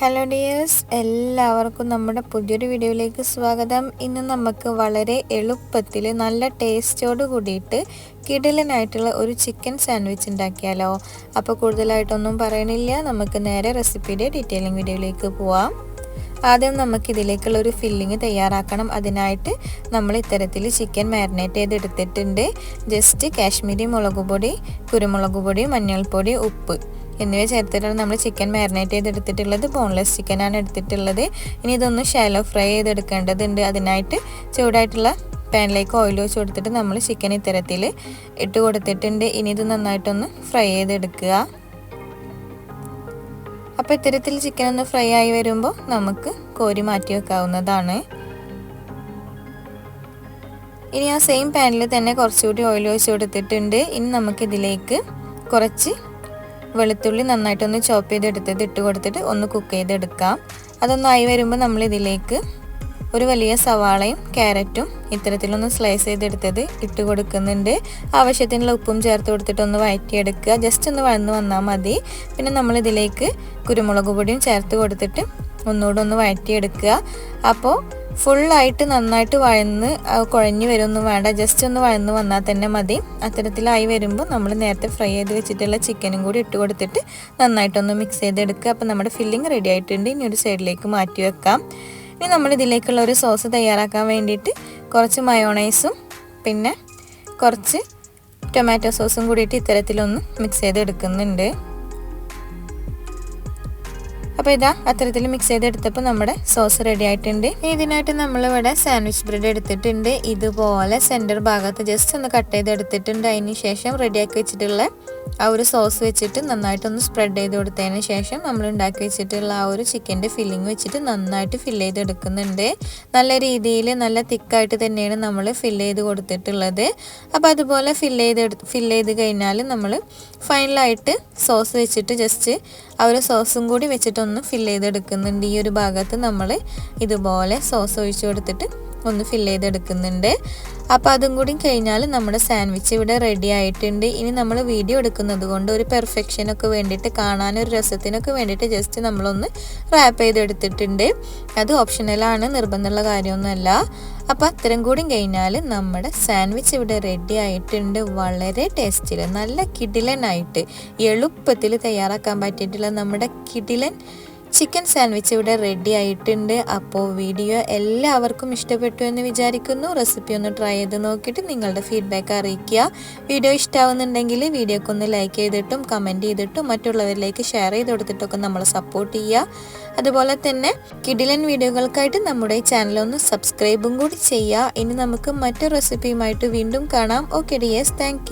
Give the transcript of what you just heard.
Hello dears എല്ലാവർക്കും നമ്മുടെ പുതിയൊരു വീഡിയോയിലേക്ക് സ്വാഗതം. ഇന്ന് നമുക്ക് വളരെ എളുപ്പത്തിൽ നല്ല ടേസ്റ്റോട് കൂടിയിട്ട് കിടലിനായിട്ടുള്ള ഒരു ചിക്കൻ സാൻഡ്വിച്ച് ഉണ്ടാക്കിയാലോ. അപ്പോൾ കൂടുതലായിട്ടൊന്നും പറയണില്ല. നമുക്ക് നേരെ റെസിപ്പിയുടെ ഡീറ്റെയിലിംഗ് വീഡിയോയിലേക്ക് പോവാം. ആദ്യം നമുക്ക് ഇതിലേക്കുള്ള ഒരു ഫില്ലിങ് തയ്യാറാക്കണം. അതിനായിട്ട് നമ്മൾ ഇത്തരത്തിൽ ചിക്കൻ മാരിനേറ്റ് ചെയ്തെടുത്തിട്ടുണ്ട്. ജസ്റ്റ് കാശ്മീരി മുളക് പൊടി കുരുമുളക് പൊടി മഞ്ഞൾപ്പൊടി ഉപ്പ്. എന്നിവ ചേർത്തിട്ടാണ് നമ്മൾ ചിക്കൻ മാരിനേറ്റ് ചെയ്തെടുത്തിട്ടുള്ളത്. ബോൺലെസ് ചിക്കനാണ് എടുത്തിട്ടുള്ളത്. ഇനി ഇതൊന്ന് ഷാലോ ഫ്രൈ ചെയ്തെടുക്കേണ്ടതുണ്ട്. അതിനായിട്ട് ചൂടായിട്ടുള്ള പാനിലേക്ക് ഓയിൽ വെച്ച് കൊടുത്തിട്ട് നമ്മൾ ചിക്കൻ ഇത്തരത്തിൽ ഇട്ട് കൊടുത്തിട്ടുണ്ട്. ഇനി ഇത് നന്നായിട്ടൊന്ന് ഫ്രൈ ചെയ്തെടുക്കുക. അപ്പോൾ ഇത്തരത്തിൽ ചിക്കൻ ഒന്ന് ഫ്രൈ ആയി വരുമ്പോൾ നമുക്ക് കോരി മാറ്റി വെക്കാവുന്നതാണ്. ഇനി ആ സെയിം പാനിൽ തന്നെ കുറച്ചുകൂടി ഓയിൽ ഒഴിച്ച് കൊടുത്തിട്ടുണ്ട്. ഇനി നമുക്കിതിലേക്ക് കുറച്ച് വെളുത്തുള്ളി നന്നായിട്ടൊന്ന് ചോപ്പ് ചെയ്തെടുത്തത് ഇട്ട് കൊടുത്തിട്ട് ഒന്ന് കുക്ക് ചെയ്തെടുക്കാം. അതൊന്നായി വരുമ്പോൾ നമ്മൾ ഇതിലേക്ക് ഒരു വലിയ സവാളയും ക്യാരറ്റും ഇത്തരത്തിലൊന്ന് സ്ലൈസ് ചെയ്തെടുത്തത് ഇട്ട് കൊടുക്കുന്നുണ്ട്. ആവശ്യത്തിനുള്ള ഉപ്പും ചേർത്ത് കൊടുത്തിട്ട് ഒന്ന് വഴറ്റിയെടുക്കുക. ജസ്റ്റ് ഒന്ന് വഴന്ന് വന്നാൽ മതി. പിന്നെ നമ്മൾ ഇതിലേക്ക് കുരുമുളക് പൊടിയും ചേർത്ത് കൊടുത്തിട്ട് ഒന്നുകൂടെ ഒന്ന് വഴറ്റിയെടുക്കുക. അപ്പോൾ ഫുള്ളായിട്ട് നന്നായിട്ട് വഴന്ന് കുഴഞ്ഞ് വരുമൊന്നും വേണ്ട. ജസ്റ്റ് ഒന്ന് വഴന്ന് വന്നാൽ തന്നെ മതി. അത്തരത്തിലായി വരുമ്പോൾ നമ്മൾ നേരത്തെ ഫ്രൈ ചെയ്ത് വെച്ചിട്ടുള്ള ചിക്കനും കൂടി ഇട്ട് കൊടുത്തിട്ട് നന്നായിട്ടൊന്ന് മിക്സ് ചെയ്തെടുക്കുക. അപ്പോൾ നമ്മുടെ ഫില്ലിംഗ് റെഡി ആയിട്ടുണ്ട്. ഇനി ഒരു സൈഡിലേക്ക് മാറ്റി വെക്കാം. ഇനി നമ്മൾ ഇതിലേക്കുള്ള ഒരു സോസ് തയ്യാറാക്കാൻ വേണ്ടിയിട്ട് കുറച്ച് മയോണൈസും പിന്നെ കുറച്ച് ടൊമാറ്റോ സോസും കൂടിയിട്ട് ഇത്തരത്തിലൊന്ന് മിക്സ് ചെയ്തെടുക്കുന്നുണ്ട്. അപ്പോൾ ഇതാ അത്തരത്തിൽ മിക്സ് ചെയ്തെടുത്തപ്പോൾ നമ്മുടെ സോസ് റെഡി ആയിട്ടുണ്ട്. ഇതിനായിട്ട് നമ്മളിവിടെ സാൻഡ്വിച്ച് ബ്രെഡ് എടുത്തിട്ടുണ്ട്. ഇതുപോലെ സെന്റർ ഭാഗത്ത് ജസ്റ്റ് ഒന്ന് കട്ട് ചെയ്തെടുത്തിട്ടുണ്ട്. അതിന് ശേഷം റെഡിയാക്കി വെച്ചിട്ടുള്ള ആ ഒരു സോസ് വെച്ചിട്ട് നന്നായിട്ടൊന്ന് സ്പ്രെഡ് ചെയ്ത് കൊടുത്തതിന് ശേഷം നമ്മൾ ഉണ്ടാക്കി വെച്ചിട്ടുള്ള ആ ഒരു ചിക്കന്റെ ഫില്ലിങ് വെച്ചിട്ട് നന്നായിട്ട് ഫില്ല് ചെയ്തെടുക്കുന്നുണ്ട്. നല്ല രീതിയിൽ നല്ല തിക്കായിട്ട് തന്നെയാണ് നമ്മൾ ഫില്ല് ചെയ്ത് കൊടുത്തിട്ടുള്ളത്. അപ്പോൾ അതുപോലെ ഫില്ല് ചെയ്ത് ഫില്ല് ചെയ്ത് കഴിഞ്ഞാൽ നമ്മൾ ഫൈനലായിട്ട് സോസ് വെച്ചിട്ട് ജസ്റ്റ് ആ ഒരു സോസും കൂടി വെച്ചിട്ടൊന്ന് ഫില്ല് ചെയ്തെടുക്കുന്നുണ്ട്. ഈ ഒരു ഭാഗത്ത് നമ്മൾ ഇതുപോലെ സോസ് ഒഴിച്ചു കൊടുത്തിട്ട് ഒന്ന് ഫില്ല് ചെയ്തെടുക്കുന്നുണ്ട്. അപ്പോൾ അതും കൂടി കഴിഞ്ഞാൽ നമ്മുടെ സാൻഡ്വിച്ച് ഇവിടെ റെഡി ആയിട്ടുണ്ട്. ഇനി നമ്മൾ വീഡിയോ എടുക്കുന്നത് കൊണ്ട് ഒരു പെർഫെക്ഷനൊക്കെ വേണ്ടിയിട്ട് കാണാനൊരു രസത്തിനൊക്കെ വേണ്ടിയിട്ട് ജസ്റ്റ് നമ്മളൊന്ന് റാപ്പ് ചെയ്തെടുത്തിട്ടുണ്ട്. അത് ഓപ്ഷണലാണ് നിർബന്ധമുള്ള കാര്യമൊന്നുമല്ല. അപ്പോൾ അത്തരം കൂടി കഴിഞ്ഞാൽ നമ്മുടെ സാൻഡ്വിച്ച് ഇവിടെ റെഡി ആയിട്ടുണ്ട്. വളരെ ടേസ്റ്റിൽ നല്ല കിടിലനായിട്ട് എളുപ്പത്തിൽ തയ്യാറാക്കാൻ പറ്റിയിട്ടുള്ള നമ്മുടെ കിടിലൻ ചിക്കൻ സാൻഡ്വിച്ച് ഇവിടെ റെഡി ആയിട്ടുണ്ട്. അപ്പോൾ വീഡിയോ എല്ലാവർക്കും ഇഷ്ടപ്പെട്ടു എന്ന് വിചാരിക്കുന്നു. റെസിപ്പി ഒന്ന് ട്രൈ ചെയ്ത് നോക്കിയിട്ട് നിങ്ങളുടെ ഫീഡ്ബാക്ക് അറിയിക്കുക. വീഡിയോ ഇഷ്ടമാവുന്നുണ്ടെങ്കിൽ വീഡിയോക്ക് ഒന്ന് ലൈക്ക് ചെയ്തിട്ടും കമന്റ് ചെയ്തിട്ടും മറ്റുള്ളവരിലേക്ക് ഷെയർ ചെയ്ത് കൊടുത്തിട്ടൊക്കെ നമ്മൾ സപ്പോർട്ട് ചെയ്യുക. അതുപോലെ തന്നെ കിഡിലൻ വീഡിയോകൾക്കായിട്ട് നമ്മുടെ ചാനൽ ഒന്ന് സബ്സ്ക്രൈബും കൂടി ചെയ്യുക. ഇനി നമുക്ക് മറ്റു റെസിപ്പിയുമായിട്ട് വീണ്ടും കാണാം. Okay dears thank